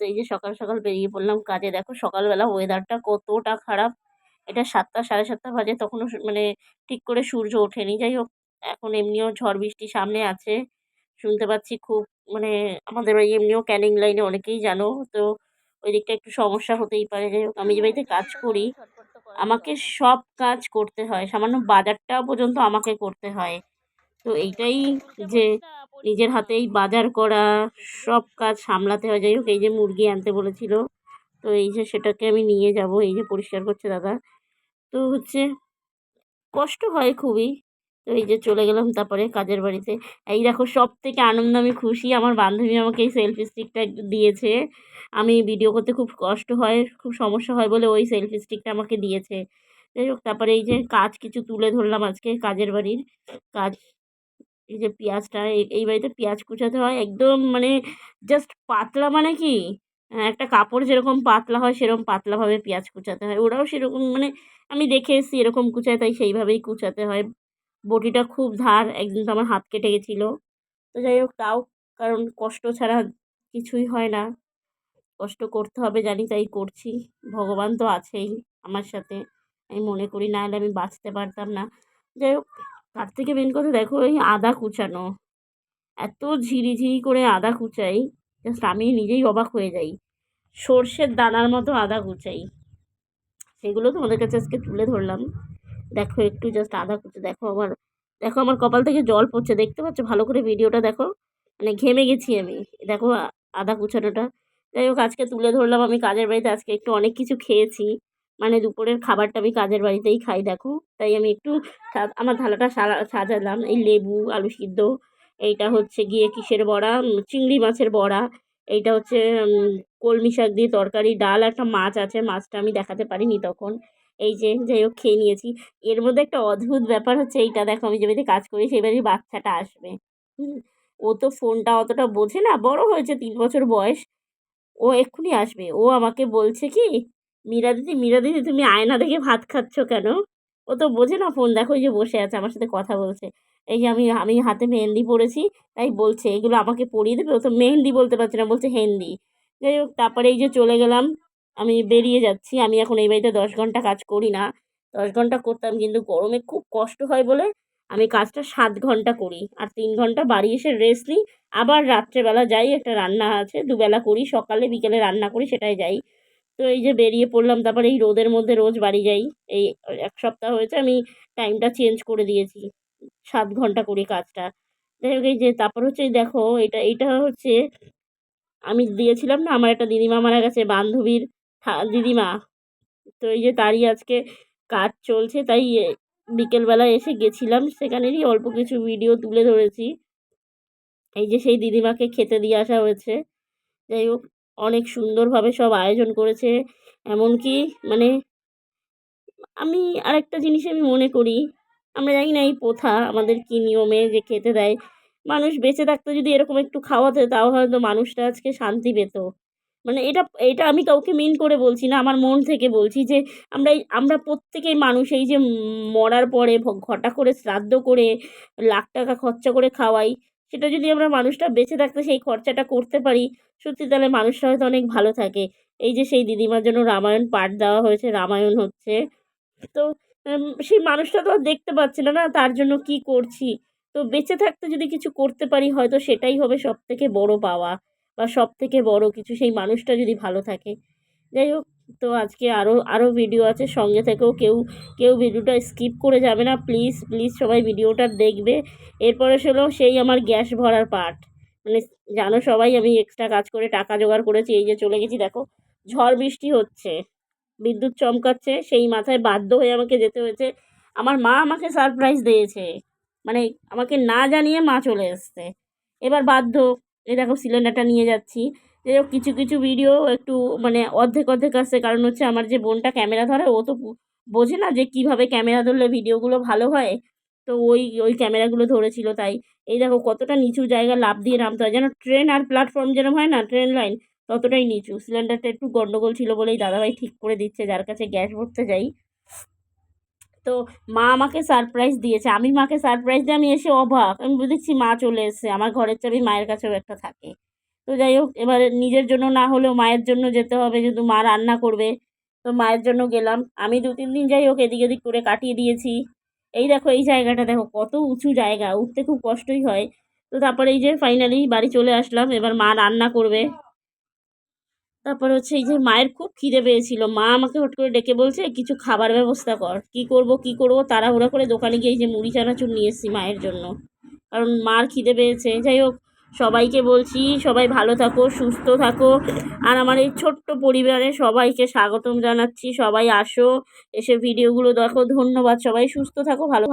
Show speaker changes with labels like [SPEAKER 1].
[SPEAKER 1] এই যে সকাল সকাল বেরিয়ে পড়লাম কাজে। দেখো সকালবেলা ওয়েদারটা কতটা খারাপ। এটা সাতটা, সাড়ে সাতটা বাজে তখনও মানে ঠিক করে সূর্য ওঠেনি। যাই হোক, এখন এমনিও ঝড় বৃষ্টি সামনে আছে। শুনতে পাচ্ছি খুব মানে আমাদের ওই এমনিও ক্যানিং লাইনে অনেকেই জানো, তো ওই দিকটা একটু সমস্যা হতেই পারে। যাই হোক, আমি যে বাড়িতে কাজ করি, আমাকে সব কাজ করতে হয়। সামান্য বাজারটাও পর্যন্ত আমাকে করতে হয়। তো এইটাই যে নিজের হাতেই বাজার করা, সব কাজ সামলাতে হয়। যাই হোক, এই যে মুরগি আনতে বলেছিল, তো এই যে সেটাকে আমি নিয়ে যাব, এই যে পরিষ্কার করছে দাদা। তো হচ্ছে কষ্ট হয় খুবই। তো এই যে চলে গেলাম তারপরে কাজের বাড়িতে। এই দেখো, সব থেকে আনন্দ আমি খুশি, আমার বান্ধবী আমাকে এই সেলফি স্টিকটা দিয়েছে। আমি ভিডিও করতে খুব কষ্ট হয়, খুব সমস্যা হয় বলে ওই সেলফি স্টিকটা আমাকে দিয়েছে। যাই হোক, তারপরে এই যে কাজ কিছু তুলে ধরলাম আজকে কাজের বাড়ির। কাজ এই যে পেঁয়াজটা, এই বাড়িতে পেঁয়াজ কুচাতে হয় একদম মানে জাস্ট পাতলা মানে কি একটা কাপড় যেরকম পাতলা হয় সেরকম পাতলাভাবে পেঁয়াজ কুচাতে হয়। ওরাও সেরকম মানে আমি দেখে এসেছি এরকম কুচায় তাই সেইভাবেই কুচাতে হয়। বটিটা খুব ধার, একদিন তো আমার হাত কেটে গেছিল। তো যাই হোক, তাও কারণ কষ্ট ছাড়া কিছুই হয় না। কষ্ট করতে হবে জানি তাই করছি। ভগবান তো আছেই আমার সাথে। আমি মনে করি না হলে আমি বাঁচতে পারতাম না। যাই হোক তার থেকে মেন কথা দেখো এই আদা কুচানো। এত ঝিরিঝিরি করে আদা কুচাই জাস্ট আমি নিজেই অবাক হয়ে যাই। সর্ষের দানার মতো আদা কুচাই। সেগুলো তোমাদের কাছে আজকে তুলে ধরলাম। দেখো একটু জাস্ট আদা কুচে, দেখো আমার দেখো আমার কপাল থেকে জল পড়ছে, দেখতে পাচ্ছ? ভালো করে ভিডিওটা দেখো। মানে ঘেমে গেছি আমি। দেখো আদা কুচানোটা। যাই হোক, আজকে তুলে ধরলাম। আমি কাজের বাড়িতে আজকে একটু অনেক কিছু খেয়েছি। মানে দুপুরের খাবারটা আমি কাজের বাড়িতেই খাই, দেখো। তাই আমি একটু আমার থালাটা সাজালাম। এই লেবু, আলু সিদ্ধ, এইটা হচ্ছে গিয়ে কিসের বড়া? চিংড়ি মাছের বড়া। এইটা হচ্ছে কলমি শাক দিয়ে তরকারি, ডাল একটা মাছ আছে। মাছটা আমি দেখাতে পারিনি তখন। এই যে, যাই হোক, খেয়ে নিয়েছি। এর মধ্যে একটা অদ্ভুত ব্যাপার হচ্ছে এইটা, দেখো, আমি যে বাড়িতে কাজ করি বাড়ির বাচ্চাটা আসবে। ও তো ফোনটা অতটা বোঝে না, বড় হয়েছে, তিন বছর বয়স। ও এক্ষুনি আসবে। ও আমাকে বলছে কি মীরা দিদি মীরা দিদি, তুমি আয়না দেখে ভাত খাচ্ছ কেন? ও তো বোঝে না ফোন দেখো যে বসে আছে, আমার সাথে কথা বলছে। এই যে আমি আমি হাতে মেহেন্দি পরেছি, তাই বলছে, এগুলো আমাকে পরিয়ে দেবে? ও তো মেহেন্দি বলতে পারছে না, বলছে হেন্দি। যাই হোক, তারপরে এই যে চলে গেলাম, আমি বেরিয়ে যাচ্ছি, আমি এখন এই বাড়িতে দশ ঘণ্টা কাজ করি না। দশ ঘণ্টা করতাম, কিন্তু গরমে খুব কষ্ট হয় বলে আমি কাজটা সাত ঘণ্টা করি। আর তিন ঘণ্টা বাড়ি এসে রেস্ট নিই। আবার রাত্রেবেলা যাই, একটা রান্না আছে, দুবেলা করি, সকালে বিকেলে রান্না করি, সেটাই যাই। তো এই যে বেরিয়ে পড়লাম, তারপরে এই রোদের মধ্যে রোজ বাড়ি যাই। এই এক সপ্তাহ হয়েছে, আমি টাইমটা চেঞ্জ করে দিয়েছি, সাত ঘণ্টা করি কাজটা। যাই হোক, এই যে তারপর হচ্ছে দেখো, এটা এটা হচ্ছে, আমি দিয়েছিলাম না, আমার একটা দিদিমা মারা গেছে, বান্ধবীর দিদিমা। তো এই যে তারই আজকে কাজ চলছে, তাই বিকেলবেলা এসে গেছিলাম, সেখানেরই অল্প কিছু ভিডিও তুলে ধরেছি। এই যে সেই দিদিমাকে খেতে দিয়ে আসা হয়েছে। যাই হোক অনেক সুন্দরভাবে সব আয়োজন করেছে। এমনকি মানে আমি আরেকটা জিনিস আমি মনে করি, আমরা জানি না এই প্রথা আমাদের কী নিয়মে যে খেতে দেয়। মানুষ বেঁচে থাকতে যদি এরকম একটু খাওয়াতে তাও হয়তো মানুষটা আজকে শান্তি পেত। মানে এটা এটা আমি কাউকে মিন করে বলছি না, আমার মন থেকে বলছি যে আমরা আমরা প্রত্যেকেই মানুষ এই যে মরার পরে ঘটা করে শ্রাদ্ধ করে লাখ টাকা খরচা করে খাওয়াই সেটা যদি আমরা মানুষটা বেঁচে থাকতে সেই খরচাটা করতে পারি, সত্যি তাহলে মানুষটা হয়তো অনেক ভালো থাকে। এই যে সেই দিদিমার জন্য রামায়ণ পাঠ দেওয়া হয়েছে, রামায়ণ হচ্ছে। তো সেই মানুষটা তো আর দেখতে পাচ্ছে না না তার জন্য কি করছি? তো বেঁচে থাকতে যদি কিছু করতে পারি, হয়তো সেটাই হবে সব থেকে বড় পাওয়া বা সব থেকে বড় কিছু সেই মানুষটা যদি ভালো থাকে। যাই হোক তো আজকে আরও আরও ভিডিও আছে, সঙ্গে থেকেও কেউ কেউ ভিডিওটা স্কিপ করে যাবে না প্লিজ প্লিজ সবাই ভিডিওটা দেখবে। এরপরে ছিল সেই আমার গ্যাস ভরার পার্ট মানে জানো সবাই, আমি এক্সট্রা কাজ করে টাকা জোগাড় করেছি, এই যে চলে গেছি, দেখো, ঝড় বৃষ্টি হচ্ছে, বিদ্যুৎ চমকাচ্ছে, সেই মাথায় বাধ্য হয়ে আমাকে যেতে হয়েছে। আমার মা আমাকে সারপ্রাইজ দিয়েছে মানে আমাকে না জানিয়ে মা চলে এসছে। এবার বাধ্য, এই দেখো সিলিন্ডারটা নিয়ে যাচ্ছি। যাই হোক, কিছু কিছু ভিডিও একটু মানে অর্ধেক অর্ধেক আসছে। কারণ হচ্ছে আমার যে বোনটা ক্যামেরা ধরে, ও তো বোঝে না যে কীভাবে ক্যামেরা ধরলে ভিডিওগুলো ভালো হয়। তো ওই ওই ক্যামেরাগুলো ধরেছিল তাই। এই দেখো কতটা নিচু জায়গা লাফ দিয়ে নামতে হয়। যেন ট্রেন আর প্ল্যাটফর্ম যেরকম হয় না ট্রেন লাইন ততটাই নিচু। সিলিন্ডারটা একটু গন্ডগোল ছিল বলেই দাদাভাই ঠিক করে দিচ্ছে, যার কাছে গ্যাস ভরতে যাই। তো মা আমাকে সারপ্রাইজ দিয়েছে। আমি মাকে সারপ্রাইজ দিয়ে আমি এসে অবাক। আমি বুঝেছি মা চলে এসেছে। আমার ঘরের চাবি মায়ের কাছেও একটা থাকে। তো যাই হোক, এবারে নিজের জন্য না হলেও মায়ের জন্য যেতে হবে, যেহেতু মা রান্না করবে। তো মায়ের জন্য গেলাম। আমি দু তিন দিন যাই হোক, এদিক ওদিক করে কাটিয়ে দিয়েছি। এই দেখো, এই জায়গাটা দেখো, কত উঁচু জায়গা। উঠতে খুব কষ্টই হয়। তো তারপরে এই যে ফাইনালি বাড়ি চলে আসলাম। এবার মা রান্না করবে। তারপর হচ্ছে এই যে মায়ের খুব খিদে পেয়েছিল। মা আমাকে হট করে ডেকে বলছে, কিছু খাবার ব্যবস্থা কর। কি করব কি করব? তাড়াহুড়ো করে দোকানে গিয়ে এই যে মুড়ি, চানাচুর নিয়ে এসেছি মায়ের জন্য। কারণ মার খিদে পেয়েছে। যাই হোক সবাইকে বলছি, সবাই ভালো থাকো, সুস্থ থাকো। আর আমার এই ছোট্ট পরিবারে সবাইকে স্বাগতম জানাচ্ছি। সবাই আসো, এসে ভিডিওগুলো দেখো। ধন্যবাদ। সবাই সুস্থ থাকো, ভালো ভালো